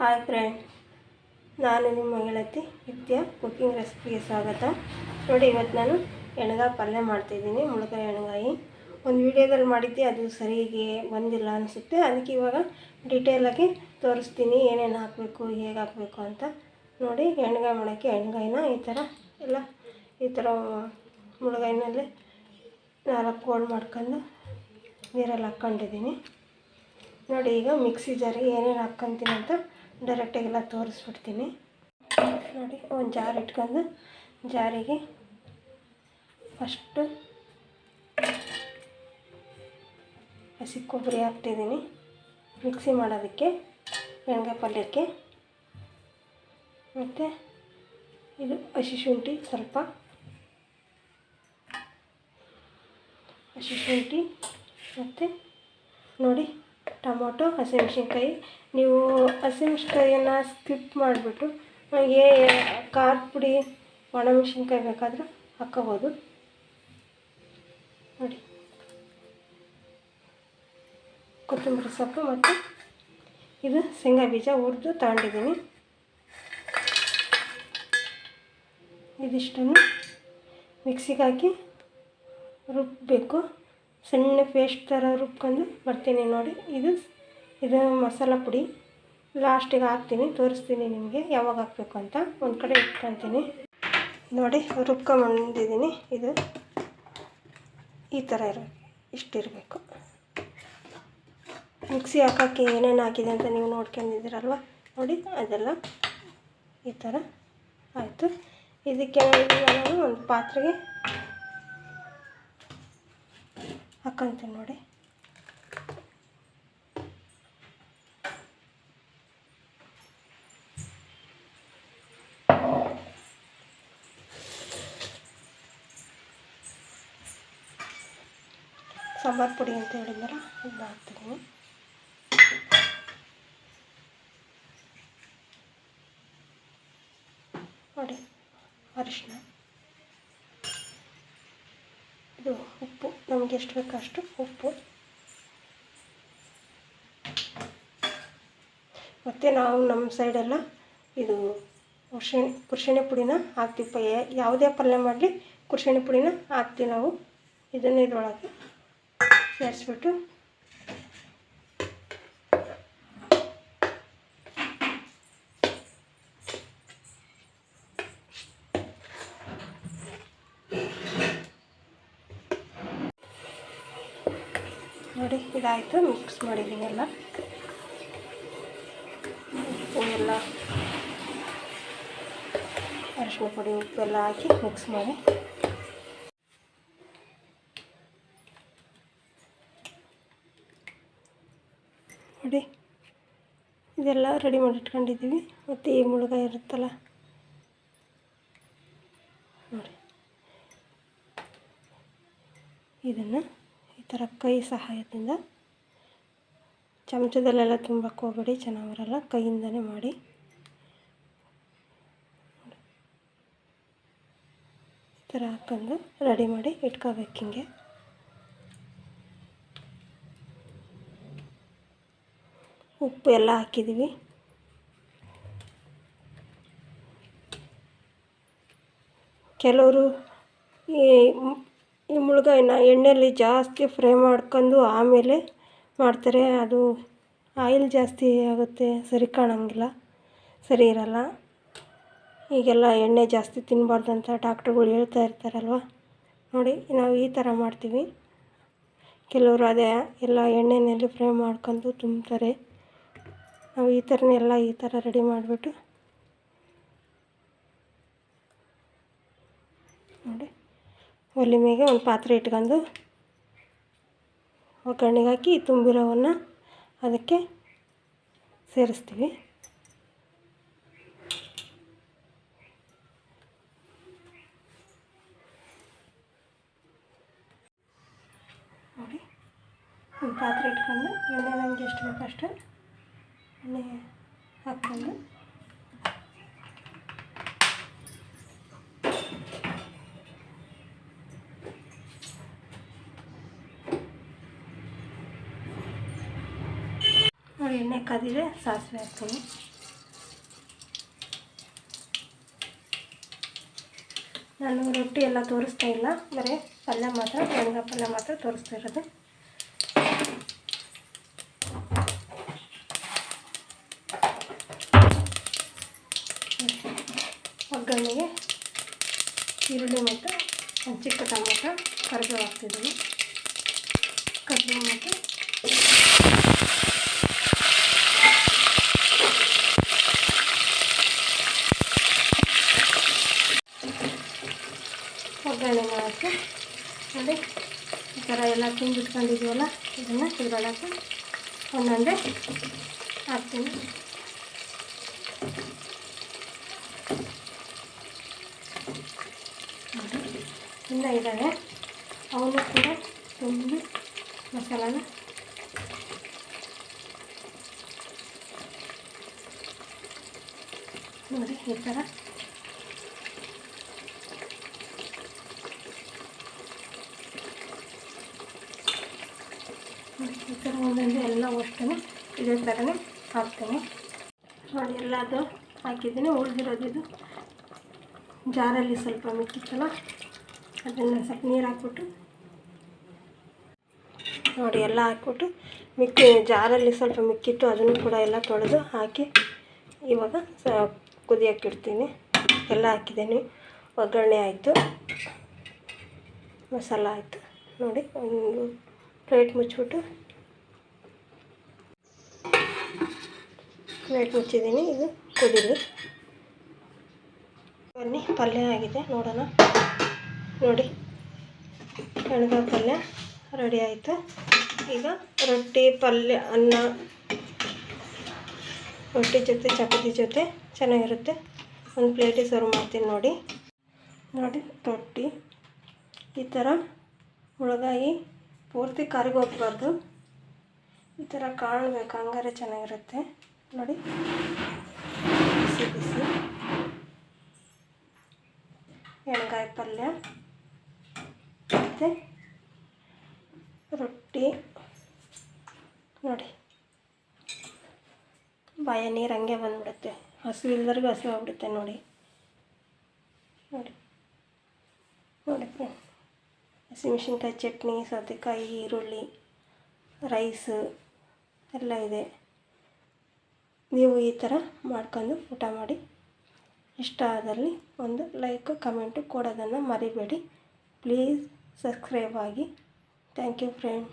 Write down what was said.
Hi friend ನಾನು ನಿಮ್ಮ ಗೆಳತಿ ನಿತ್ಯ ಕುಕ್ಕಿಂಗ್ ರೆಸಿಪಿಗೆ ಸ್ವಾಗತ. ನೋಡಿ, ಇವತ್ತು ನಾನು ಎಣ್ಗಾಯಿ ಪಲ್ಯ ಮಾಡ್ತಿದ್ದೀನಿ ಮುಳುಗಾಯಿ ಎಣ್ಗಾಯಿ. ಒಂದು ವಿಡಿಯೋದಲ್ಲಿ ಮಾಡಿದ್ದೆ, ಅದು ಸರಿಗೆ ಬಂದಿಲ್ಲ ಅನಿಸುತ್ತೆ. ಅದಕ್ಕೆ ಇವಾಗ ಡೀಟೇಲಾಗಿ ತೋರಿಸ್ತೀನಿ, ಏನೇನು ಹಾಕಬೇಕು, ಹೇಗೆ ಹಾಕಬೇಕು ಅಂತ. ನೋಡಿ, ಎಣ್ಗಾಯಿ ಮಾಡೋಕ್ಕೆ ಎಣ್ಗಾಯಿನ ಈ ಥರ ಎಲ್ಲ ಈ ಥರ ಮುಳುಗಾಯಿನಲ್ಲಿ ನಾಲ್ಕು ಹೋಳು ಮಾಡ್ಕೊಂಡು ನೀರಲ್ಲಿ ಹಾಕ್ಕೊಂಡಿದ್ದೀನಿ. ನೋಡಿ, ಈಗ ಮಿಕ್ಸಿ ಜಾರಿಗೆ ಏನೇನು ಹಾಕ್ಕೊಂತೀನಿ ಅಂತ ಡೈರೆಕ್ಟಾಗೆಲ್ಲ ತೋರಿಸ್ಬಿಡ್ತೀನಿ. ನೋಡಿ, ಒಂದು ಜಾರ್ ಇಟ್ಕೊಂಡು ಜಾರಿಗೆ ಫಸ್ಟು ಹಸಿ ಕೊಬ್ಬರಿ ಹಾಕ್ತಿದ್ದೀನಿ. ಮಿಕ್ಸಿ ಮಾಡೋದಕ್ಕೆ, ಎಣ್ಗಾಯಿ ಪಲ್ಯಕ್ಕೆ. ಮತ್ತು ಇದು ಹಸಿ ಶುಂಠಿ ಸ್ವಲ್ಪ. ಹಸಿ ಶುಂಠಿ ಮತ್ತು ನೋಡಿ, ಟೊಮೊಟೊ, ಹಸಿಮೆಣ್ಸಿನ್ಕಾಯಿ ನೀವು ಹಸಿಮೆಣ್ಸಿನ್ಕಾಯಿಯನ್ನು ಸ್ಕಿಪ್ ಮಾಡಿಬಿಟ್ಟು ಏ ಖಾರದ ಪುಡಿ ಒಣಮೆಣ್ಸಿನ್ಕಾಯಿ ಬೇಕಾದರೂ ಹಾಕ್ಕೋಬೋದು. ನೋಡಿ. ಕೊತ್ತಂಬರಿ ಸೊಪ್ಪು ಮತ್ತು ಇದು ಶೇಂಗಾ ಬೀಜ ಹುರಿದು ತಗೊಂಡಿದ್ದೀನಿ. ಇದಿಷ್ಟನ್ನು ಮಿಕ್ಸಿಗೆ ಹಾಕಿ ರುಬ್ಬಬೇಕು ಸಣ್ಣ ಪೇಸ್ಟ್ ಥರ ರುಬ್ಕೊಂಡು ಬರ್ತೀನಿ ನೋಡಿ. ಇದು ಇದು ಮಸಾಲ ಪುಡಿ. ಲಾಸ್ಟಿಗೆ ಹಾಕ್ತೀನಿ, ತೋರಿಸ್ತೀನಿ ನಿಮಗೆ ಯಾವಾಗ ಹಾಕಬೇಕು ಅಂತ. ಒಂದು ಕಡೆ ಇಟ್ಕೊತೀನಿ. ನೋಡಿ, ರುಬ್ಕೊಂಬಂದಿದ್ದೀನಿ ಇದು. ಈ ಥರ ಇರಬೇಕು. ಇಷ್ಟಿರಬೇಕು ಮಿಕ್ಸಿ ಹಾಕೋಕ್ಕೆ ಏನೇನು ಹಾಕಿದೆ ಅಂತ ನೀವು ನೋಡ್ಕೊಂಡಿದ್ದೀರಲ್ವ? ನೋಡಿ, ಅದೆಲ್ಲ ಈ ಥರ ಆಯಿತು. ಇದಕ್ಕೆ ನಾನು ಒಂದು ಪಾತ್ರೆಗೆ ಹಾಕ್ಕೊಂತೀನಿ ನೋಡಿ. ಸಾಂಬಾರು ಪುಡಿ ಅಂತ ಹೇಳಿದ್ನಲ್ಲ ಅದನ್ನ ಹಾಕ್ತೀನಿ. ನೋಡಿ, ಅರಿಶಿನ. ಇದು ಉಪ್ಪು, ನಮಗೆ ಎಷ್ಟು ಬೇಕೋ ಅಷ್ಟು ಉಪ್ಪು. ಮತ್ತು ನಾವು ನಮ್ಮ ಸೈಡೆಲ್ಲ ಇದು ಕುರ್ಶಿಣಿ ಕುರ್ಶಿಣಿ ಪುಡಿನ ಹಾಕ್ತೀವಿ. ಯಾವುದೇ ಪಲ್ಯ ಮಾಡಲಿ ಕುರ್ಶಿಣಿ ಪುಡಿನ ಹಾಕ್ತೀವಿ ನಾವು. ಇದನ್ನು ಇದ್ರೊಳಗೆ ಸೇರಿಸ್ಬಿಟ್ಟು ನೋಡಿ ಇದಾಯಿತು ಮಿಕ್ಸ್ ಮಾಡಿದ್ದೀನಿ ಎಲ್ಲ ಉಪ್ಪು ಎಲ್ಲ ಅರಿಶಿನ ಪುಡಿ ಉಪ್ಪೆಲ್ಲ ಹಾಕಿ ಮಿಕ್ಸ್ ಮಾಡಿ ನೋಡಿ ಇದೆಲ್ಲ ರೆಡಿ ಮಾಡಿ ಇಟ್ಕೊಂಡಿದ್ದೀವಿ ಮತ್ತು ಈ ಮುಳುಗ ಇರುತ್ತಲ್ಲ. ನೋಡಿ. ಇದನ್ನು ಈ ಥರ ಕೈ ಸಹಾಯದಿಂದ ಚಮಚದಲ್ಲೆಲ್ಲ ತುಂಬಕ್ಕೆ ಹೋಗ್ಬೇಡಿ ಚೆನ್ನಾಗಿ ಬರಲ್ಲ. ಕೈಯಿಂದನೇ ಮಾಡಿ. ಈ ಥರ ಹಾಕ್ಕೊಂಡು ರೆಡಿ ಮಾಡಿ ಇಟ್ಕೋಬೇಕು ಹಿಂಗೆ. ಉಪ್ಪು ಎಲ್ಲ ಹಾಕಿದ್ದೀವಿ. ಕೆಲವರು ಈ ಈ ಮುಳುಗಾಯಿನ ಎಣ್ಣೆಯಲ್ಲಿ ಜಾಸ್ತಿ ಫ್ರೈ ಮಾಡ್ಕೊಂಡು ಆಮೇಲೆ ಮಾಡ್ತಾರೆ. ಅದು ಆಯಿಲ್ ಜಾಸ್ತಿ ಆಗುತ್ತೆ, ಸರಿ ಕಾಣೋಂಗಿಲ್ಲ, ಸರಿ ಇರಲ್ಲ. ಈಗೆಲ್ಲ ಎಣ್ಣೆ ಜಾಸ್ತಿ ತಿನ್ನಬಾರ್ದು ಅಂತ ಡಾಕ್ಟ್ರುಗಳು ಹೇಳ್ತಾ ಇರ್ತಾರಲ್ವ? ನೋಡಿ, ನಾವು ಈ ಥರ ಮಾಡ್ತೀವಿ. ಕೆಲವರು ಅದೇ ಎಲ್ಲ ಎಣ್ಣೆಯಲ್ಲಿ ಫ್ರೈ ಮಾಡ್ಕೊಂಡು ತುಂಬ್ತಾರೆ ನಾವು ಈ ಥರನೇ ಎಲ್ಲ ಈ ಥರ ರೆಡಿ ಮಾಡಿಬಿಟ್ಟು ನೋಡಿ ಒಲೆ ಮೇಲೆ ಒಂದು ಪಾತ್ರೆ ಇಟ್ಕೊಂಡು ಒಗ್ಗರಣೆಗೆ ಹಾಕಿ ತುಂಬಿರೋವನ್ನು ಅದಕ್ಕೆ ಸೇರಿಸ್ತೀವಿ. ನೋಡಿ, ಒಂದು ಪಾತ್ರೆ ಇಟ್ಕೊಂಡು ಎಣ್ಣೆ ನಮಗೆ ಎಷ್ಟು ಬೇಕೋ ಅಷ್ಟು ನೇ ಹಾಕ್ಕೊಂಡು ನೋಡಿ, ಎಣ್ಣೆ ಕಾದಿದೆ ಸಾಸಿವೆ ಹಾಕ್ತೀನಿ. ನಾನು ರೊಟ್ಟಿ ಎಲ್ಲ ತೋರಿಸ್ತಾ ಇಲ್ಲ, ಬರೀ ಪಲ್ಯ ಮಾತ್ರ, ಶೇಂಗಾ ಪಲ್ಯ ಮಾತ್ರ ತೋರಿಸ್ತಾ ಇರೋದು. ಒಗ್ಗರಣೆಗೆ ಈರುಳ್ಳಿ ಮತ್ತು ಚಿಕ್ಕ ಟೊಮೊಟೊ ಕರಿಬೇವು ಹಾಕ್ತಿದ್ದೀನಿ. ಕರಿಬೇವು ಮತ್ತು ಒಗ್ಗರಣೆ ಮಾಡೋಕ್ಕೆ. ನೋಡಿ, ಈ ಥರ ಎಲ್ಲ ತಿಂದು ತುಂಬಿಟ್ಕೊಂಡಿದ್ದೀವಲ್ಲ ಇದನ್ನು ಇದ್ರೊಳಗೆ ಒಂದೊಂದೇ ಹಾಕ್ತೀನಿ ನೋಡಿ ಇನ್ನೂ ಇದ್ದಾವೆ. ಅವನು ಕೂಡ ತುಂಬಿ ಮಸಾಲಾನ ನೋಡಿ ಈ ಥರ ಈ ಥರ ಒಂದೊಂದು ಎಲ್ಲ ಅಷ್ಟು ಇದೇ ಥರನೇ ಹಾಕ್ತೀನಿ. ನೋಡಿ ಎಲ್ಲದು ಹಾಕಿದ್ದೀನಿ. ಉಳಿದಿರೋದಿದು ಜಾರಲ್ಲಿ ಸ್ವಲ್ಪ ಮಿಕ್ಕಿತ್ತಲ್ಲ? ಅದನ್ನು ಸ್ವಲ್ಪ ನೀರು ಹಾಕ್ಬಿಟ್ಟು ನೋಡಿ ಎಲ್ಲ ಹಾಕ್ಬಿಟ್ಟು ಮಿಕ್ಕಿ ಜಾರಲ್ಲಿ ಸ್ವಲ್ಪ ಮಿಕ್ಕಿಟ್ಟು ಅದನ್ನು ಕೂಡ ಎಲ್ಲ ತೊಳೆದು ಹಾಕಿ ಇವಾಗ ಸ ಕುದಿಯೋಕ್ಕಿಡ್ತೀನಿ ಎಲ್ಲ ಹಾಕಿದ್ದೀನಿ. ಒಗ್ಗರಣೆ ಆಯಿತು. ಮಸಾಲ ಆಯಿತು. ನೋಡಿ, ಒಂದು ಪ್ಲೇಟ್ ಮುಚ್ಚಿಬಿಟ್ಟು ಪ್ಲೇಟ್ ಮುಚ್ಚಿದ್ದೀನಿ. ಇದು ಕುದೀಲಿ. ಬನ್ನಿ, ಪಲ್ಯ ಆಗಿದೆ. ನೋಡೋಣ. ನೋಡಿ ಎಣ್ಗಾಯಿ ಪಲ್ಯ ರೆಡಿ ಆಯಿತು. ಈಗ ರೊಟ್ಟಿ, ಪಲ್ಯ, ಅನ್ನ, ರೊಟ್ಟಿ ಜೊತೆ, ಚಪಾತಿ ಜೊತೆ ಚೆನ್ನಾಗಿರುತ್ತೆ. ಒಂದು ಪ್ಲೇಟಿಗೆ ಸರ್ವ್ ಮಾಡ್ತೀನಿ ನೋಡಿ. ನೋಡಿ, ರೊಟ್ಟಿ. ಈ ಥರ ಮುಳಗಾಯಿ ಪೂರ್ತಿ ಕರಿಗೋಗ್ಬಾರ್ದು ಈ ಥರ ಕಾಣಬೇಕು ಹಂಗಾರೆ ಚೆನ್ನಾಗಿರುತ್ತೆ. ನೋಡಿ, ಬಿಸಿ ಬಿಸಿ. ಎಣ್ಗಾಯಿ ಪಲ್ಯ. ಮತ್ತು ರೊಟ್ಟಿ. ನೋಡಿ. ಬಾಯ ನೀರು ಹಂಗೆ ಬಂದ್ಬಿಡುತ್ತೆ. ಹಸು ಇಲ್ದವ್ರಿಗೆ ಹಸು ಆಗ್ಬಿಡುತ್ತೆ ನೋಡಿ. ನೋಡಿ. ನೋಡಿ ಹಸಿಮೆಣ್ಸಿನ್ಕಾಯಿ ಚಟ್ನಿ, ಸೌತೆಕಾಯಿ, ಈರುಳ್ಳಿ, ರೈಸು ಎಲ್ಲ ಇದೆ. ನೀವು ಈ ಥರ ಮಾಡ್ಕೊಂಡು ಊಟ ಮಾಡಿ. ಇಷ್ಟ ಆದಲ್ಲಿ ಒಂದು ಲೈಕ್, ಕಮೆಂಟು ಕೊಡೋದನ್ನು ಮರಿಬೇಡಿ. Please. ಸಬ್ಸ್ಕ್ರೈಬ್ ಆಗಿ ಥ್ಯಾಂಕ್ ಯು ಫ್ರೆಂಡ್